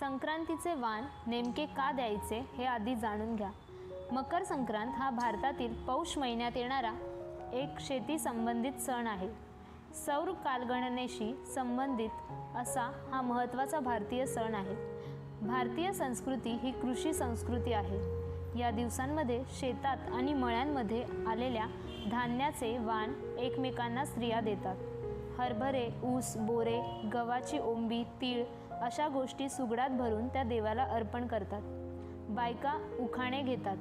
संक्रांतीचे वाण नेमके का द्यायचे हे आधी जाणून घ्या. मकर संक्रांत हा भारतातील पौष महिन्यात येणारा एक शेती संबंधित सण आहे. सौर कालगणनेशी संबंधित असा हा महत्त्वाचा भारतीय सण आहे. भारतीय संस्कृती ही कृषी संस्कृती आहे. या दिवसांमध्ये शेतात आणि मळ्यांमध्ये आलेल्या धान्याचे वाण एकमेकांना स्त्रिया देतात. हरभरे ऊस बोरे गव्हाची ओंबी तीळ अशा गोष्टी सुगडात भरून त्या देवाला अर्पण करतात. बायका उखाणे घेतात.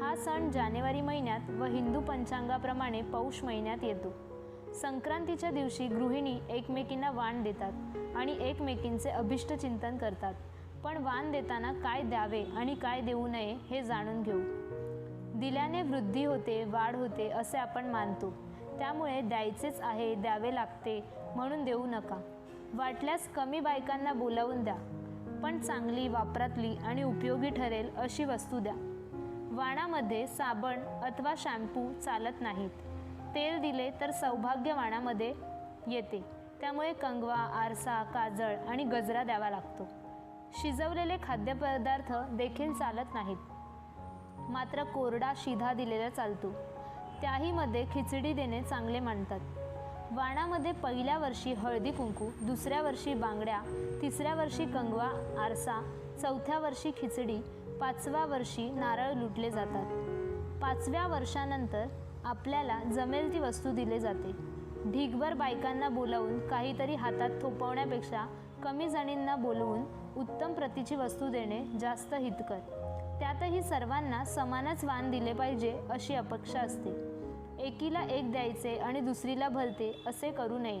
हा सण जानेवारी महिन्यात व हिंदू पंचांगाप्रमाणे पौष महिन्यात येतो. संक्रांतीच्या दिवशी गृहिणी एकमेकींना वाण देतात आणि एकमेकींचे अभिष्ट चिंतन करतात. पण वाण देताना काय द्यावे आणि काय देऊ नये हे जाणून घेऊ. दिल्याने वृद्धी होते वाढ होते असे आपण मानतो. त्यामुळे द्यायचेच आहे द्यावे लागते म्हणून देऊ नका. वाटल्यास कमी बायकांना बोलावून द्या पण चांगली वापरातली आणि उपयोगी ठरेल अशी वस्तू द्या. वाणामध्ये साबण अथवा शॅम्पू चालत नाहीत. तेल दिले तर सौभाग्य वाणामध्ये येते. त्यामुळे कंगवा आरसा काजळ आणि गजरा द्यावा लागतो. शिजवलेले खाद्यपदार्थ देखील चालत नाहीत. मात्र कोरडा शिधा दिलेला चालतो. त्याहीमध्ये खिचडी देणे चांगले मानतात. वाणामध्ये पहिल्या वर्षी हळदी कुंकू दुसऱ्या वर्षी बांगड्या तिसऱ्या वर्षी कंगवा आरसा चौथ्या वर्षी खिचडी पाचव्या वर्षी नारळ लुटले जातात. पाचव्या वर्षानंतर आपल्याला जमेल ती वस्तू दिली जाते. ढीगभर बायकांना बोलावून काहीतरी हातात थोपवण्यापेक्षा कमी जणींना बोलवून उत्तम प्रतीची वस्तू देणे जास्त हितकर. त्यातही सर्वांना समानच वाण दिले पाहिजे अशी अपेक्षा असते. एकीला एक द्यायचे आणि दुसरीला भलते असे करू नये.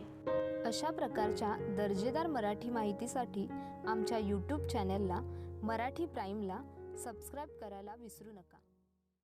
अशा प्रकारच्या दर्जेदार मराठी माहितीसाठी आमच्या यूट्यूब चॅनलला मराठी प्राईमला सबस्क्राईब करायला विसरू नका.